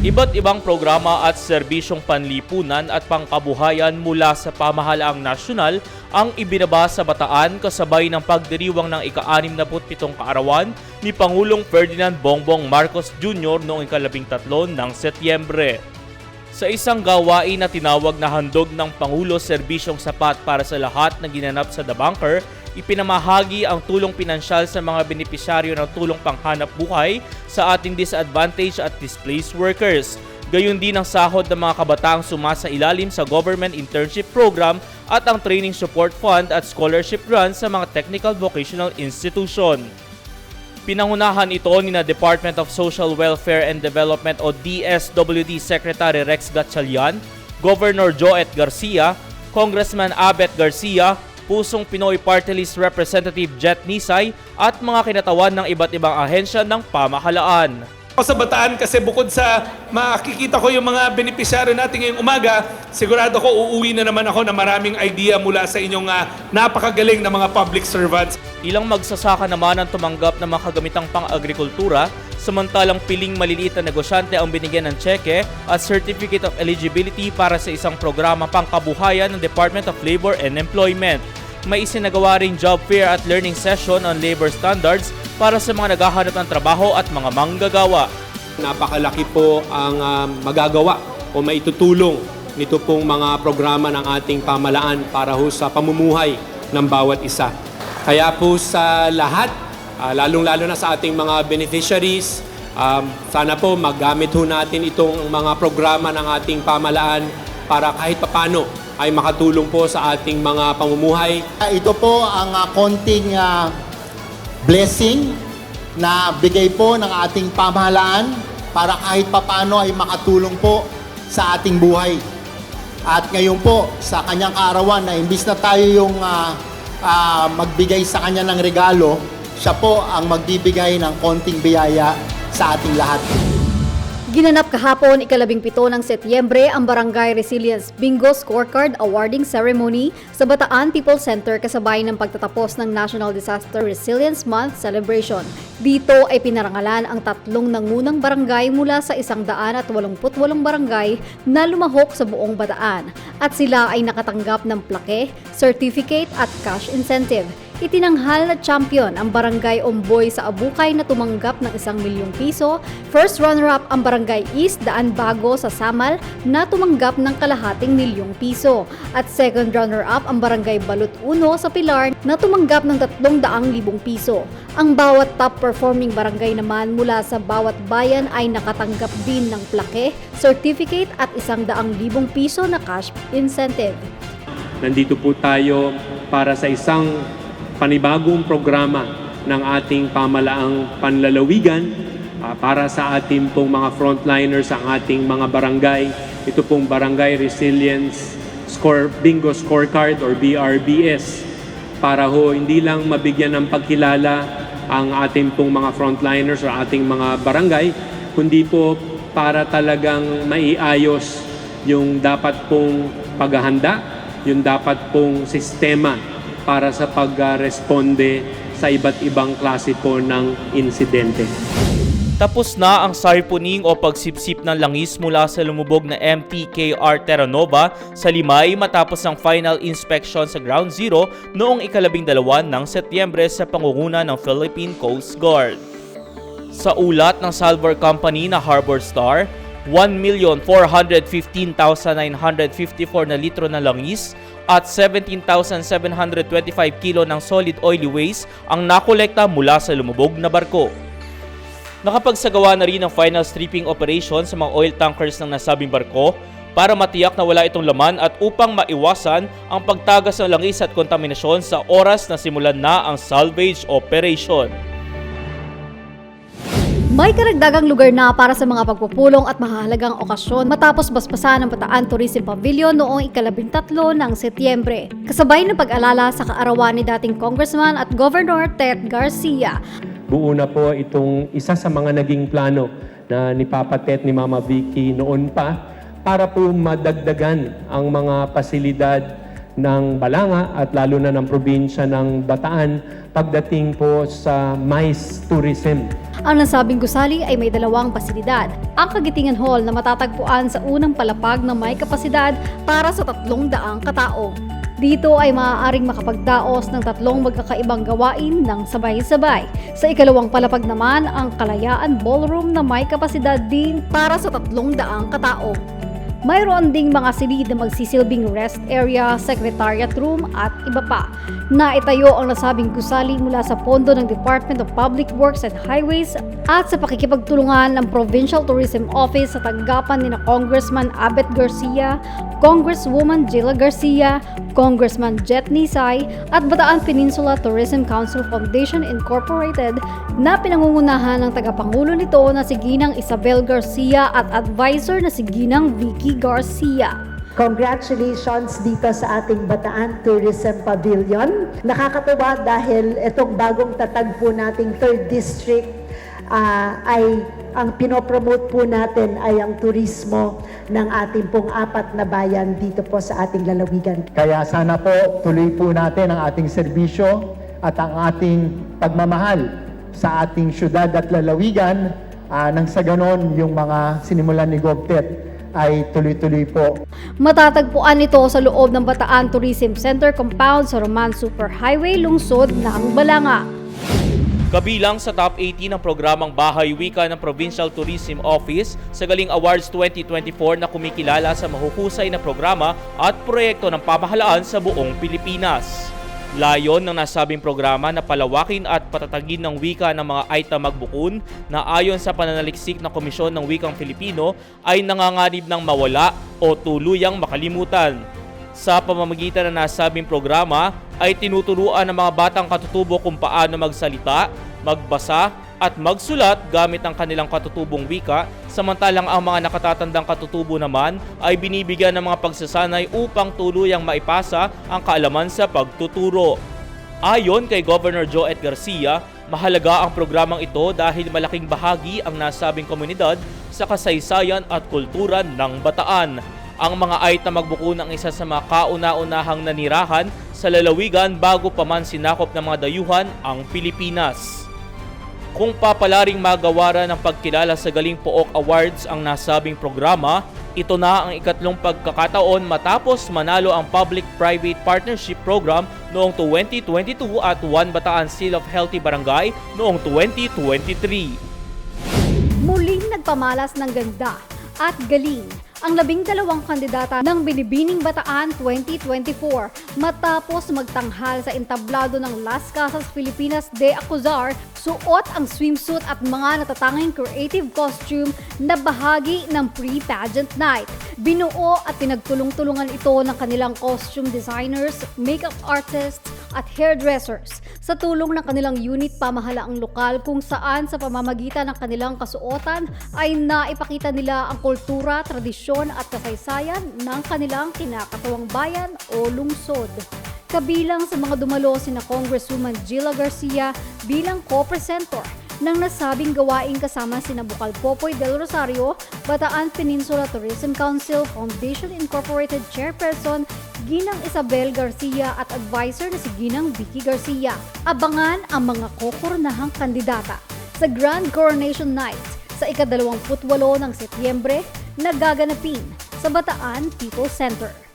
Iba't ibang programa at serbisyong panlipunan at pangkabuhayan mula sa pamahalaang nasyonal ang ibinaba sa Bataan kasabay ng pagdiriwang ng ika-67 kaarawan ni Pangulong Ferdinand Bongbong Marcos Jr. noong ikalabing tatlo ng Setyembre. Sa isang gawain na tinawag na handog ng Pangulo Serbisyong Sapat para sa lahat na ginanap sa The Bunker, ipinamahagi ang tulong pinansyal sa mga benepisyaryo ng tulong panghanap buhay sa ating disadvantaged at displaced workers. Gayon din ang sahod ng mga kabataang sumasa ilalim sa Government Internship Program at ang Training Support Fund at Scholarship Grants sa mga Technical Vocational Institution. Pinangunahan ito ni na Department of Social Welfare and Development o DSWD Secretary Rex Gatchalian, Governor Joet Garcia, Congressman Abet Garcia, Pusong Pinoy Party List Representative Jet Nisay at mga kinatawan ng iba't ibang ahensya ng pamahalaan. Sa Bataan kasi bukod sa makikita ko yung mga benepisyaryo natin ngayong umaga, sigurado ko uuwi na naman ako na maraming idea mula sa inyong ah, napakagaling na mga public servants. Ilang magsasaka naman ang tumanggap ng mga kagamitang pang-agrikultura, samantalang piling maliliit na negosyante ang binigyan ng tseke at Certificate of Eligibility para sa isang programa pangkabuhayan ng Department of Labor and Employment. May isinagawa ring job fair at learning session on labor standards para sa mga naghahanap ng trabaho at mga manggagawa. Napakalaki po ang ah, magagawa o maitutulong nito pong mga programa ng ating pamalaan para ho sa pamumuhay ng bawat isa. Kaya po sa lahat, ah, lalong-lalo na sa ating mga beneficiaries, um, sana po maggamit ho natin itong mga programa ng ating pamalaan para kahit papano ay makatulong po sa ating mga pamumuhay Ito po ang ah, konting ah, blessing na bigay po ng ating pamahalaan para kahit papano ay makatulong po sa ating buhay. At ngayon po, sa kanyang kaarawan na imbis na tayo yung ah, ah, magbigay sa kanya ng regalo, siya po ang magbibigay ng konting biyaya sa ating lahat. Ginanap kahapon ikalabing pito ng Setyembre ang Barangay Resilience Bingo Scorecard Awarding Ceremony sa Bataan People Center kasabay ng pagtatapos ng National Disaster Resilience Month celebration. Dito ay pinarangalan ang tatlong nangunang barangay mula sa isang daan at walumput walong barangay na lumahok sa buong Bataan at sila ay nakatanggap ng plake, certificate at cash incentive. Itinanghal na champion ang Barangay Omboy sa Abukay na tumanggap ng isang milyong piso. First runner-up ang Barangay East Daan Bago sa Samal na tumanggap ng kalahating milyong piso. At second runner-up ang Barangay Balut Uno sa Pilar na tumanggap ng tatlong daang libong piso. Ang bawat top performing barangay naman mula sa bawat bayan ay nakatanggap din ng plake, certificate at isang daang libong piso na cash incentive. Nandito po tayo para sa isang panibagong programa ng ating pamalaang panlalawigan ah, para sa ating pong mga frontliners ang ating mga barangay. Ito pong Barangay Resilience Score Bingo Scorecard or BRBS para ho hindi lang mabigyan ng pagkilala ang ating pong mga frontliners o ating mga barangay, kundi po para talagang maiayos yung dapat pong paghahanda, yung dapat pong sistema para sa pag-responde sa iba't ibang klase po ng insidente. Tapos na ang sarpuning o pagsipsip ng langis mula sa lumubog na MTKR Terra Nova sa Limay matapos ang final inspection sa Ground Zero noong ikalabing dalawa ng Setyembre sa pangunguna ng Philippine Coast Guard. Sa ulat ng Salvor Company na Harbor Star, 1,415,954 na litro na langis at 17,725 kilo ng solid oily waste ang nakolekta mula sa lumubog na barko. Nakapagsagawa na rin ng final stripping operation sa mga oil tankers ng nasabing barko para matiyak na wala itong laman at upang maiwasan ang pagtagas ng langis at kontaminasyon sa oras na simulan na ang salvage operation. May karagdagang lugar na para sa mga pagpupulong at mahalagang okasyon matapos basbasan ng Bataan Tourism Pavilion noong ikalabintatlo ng Setyembre. Kasabay ng pag-alala sa kaarawan ni dating Congressman at Governor Ted Garcia. Buo na po itong isa sa mga naging plano na ni Papa Tet, ni Mama Vicky noon pa para po madagdagan ang mga pasilidad ng Balanga at lalo na ng probinsya ng Bataan pagdating po sa MICE tourism. Ang nasabing gusali ay may dalawang pasilidad. Ang Kagitingan Hall na matatagpuan sa unang palapag na may kapasidad para sa tatlong daang katao. Dito ay maaaring makapagdaos ng tatlong magkakaibang gawain ng sabay-sabay. Sa ikalawang palapag naman, ang Kalayaan Ballroom na may kapasidad din para sa tatlong daang katao. Mayroon ding mga silid na magsisilbing rest area, secretariat room at iba pa. Naitayo ang nasabing gusali mula sa pondo ng Department of Public Works and Highways at sa pakikipagtulungan ng Provincial Tourism Office sa tanggapan ni na Congressman Abet Garcia, Congresswoman Jilla Garcia, Congressman Jet Nisay at Bataan Peninsula Tourism Council Foundation Incorporated na pinangungunahan ng tagapangulo nito na si Ginang Isabel Garcia at advisor na si Ginang Vicky Garcia. Congratulations dito sa ating Bataan Tourism Pavilion. Nakakatuwa dahil itong bagong tatag po nating third district ah, ay ang pinopromote po natin ay ang turismo ng ating pong apat na bayan dito po sa ating lalawigan. Kaya sana po tuloy po natin ang ating serbisyo at ang ating pagmamahal sa ating syudad at lalawigan ah, nang sa ganon yung mga sinimulan ni Govtet ay tuloy-tuloy po. Matatagpuan ito sa loob ng Bataan Tourism Center compound sa Roman Superhighway, lungsod ng Balanga. Kabilang sa top 18 ng programang Bahay Wika ng Provincial Tourism Office sa Galing Awards 2024 na kumikilala sa mahuhusay na programa at proyekto ng pamahalaan sa buong Pilipinas. Layon ng nasabing programa na palawakin at patatagin ng wika ng mga Aita Magbukun na ayon sa pananaliksik ng Komisyon ng Wikang Filipino ay nanganganib ng mawala o tuluyang makalimutan. Sa pamamagitan ng nasabing programa ay tinuturuan ng mga batang katutubo kung paano magsalita, magbasa at magsulat gamit ang kanilang katutubong wika samantalang ang mga nakatatandang katutubo naman ay binibigyan ng mga pagsasanay upang tuluyang maipasa ang kaalaman sa pagtuturo. Ayon kay Governor Joet Garcia, mahalaga ang programang ito dahil malaking bahagi ang nasabing komunidad sa kasaysayan at kultura ng Bataan. Ang mga Aita magbuko ng isa sa mga kauna-unahang nanirahan sa lalawigan bago pa man sinakop ng mga dayuhan ang Pilipinas. Kung papalaring magawaran ng pagkilala sa Galing Pook Awards ang nasabing programa, ito na ang ikatlong pagkakataon matapos manalo ang Public-Private Partnership Program noong 2022 at One Bataan Seal of Healthy Barangay noong 2023. Muling nagpamalas ng ganda at galing ang labing dalawang kandidata ng Binibining Bataan 2024 matapos magtanghal sa entablado ng Las Casas Filipinas de Acuzar suot ang swimsuit at mga natatanging creative costume na bahagi ng pre-pageant night. Binuo at pinagtulong-tulungan ito ng kanilang costume designers, makeup artists at hairdressers sa tulong ng kanilang unit pamahalaang lokal kung saan sa pamamagitan ng kanilang kasuotan ay naipakita nila ang kultura, tradisyon at kasaysayan ng kanilang kinakatawang bayan o lungsod. Kabilang sa mga dumalo sina Congresswoman Gila Garcia bilang co-presenter ng nasabing gawain kasama sina Bukal Popoy del Rosario, Bataan Peninsula Tourism Council Foundation Incorporated Chairperson Ginang Isabel Garcia at advisor na si Ginang Vicky Garcia. Abangan ang mga kokoronahang kandidata sa Grand Coronation Night sa ikadalawamputwalo ng Setyembre na gaganapin sa Bataan People Center.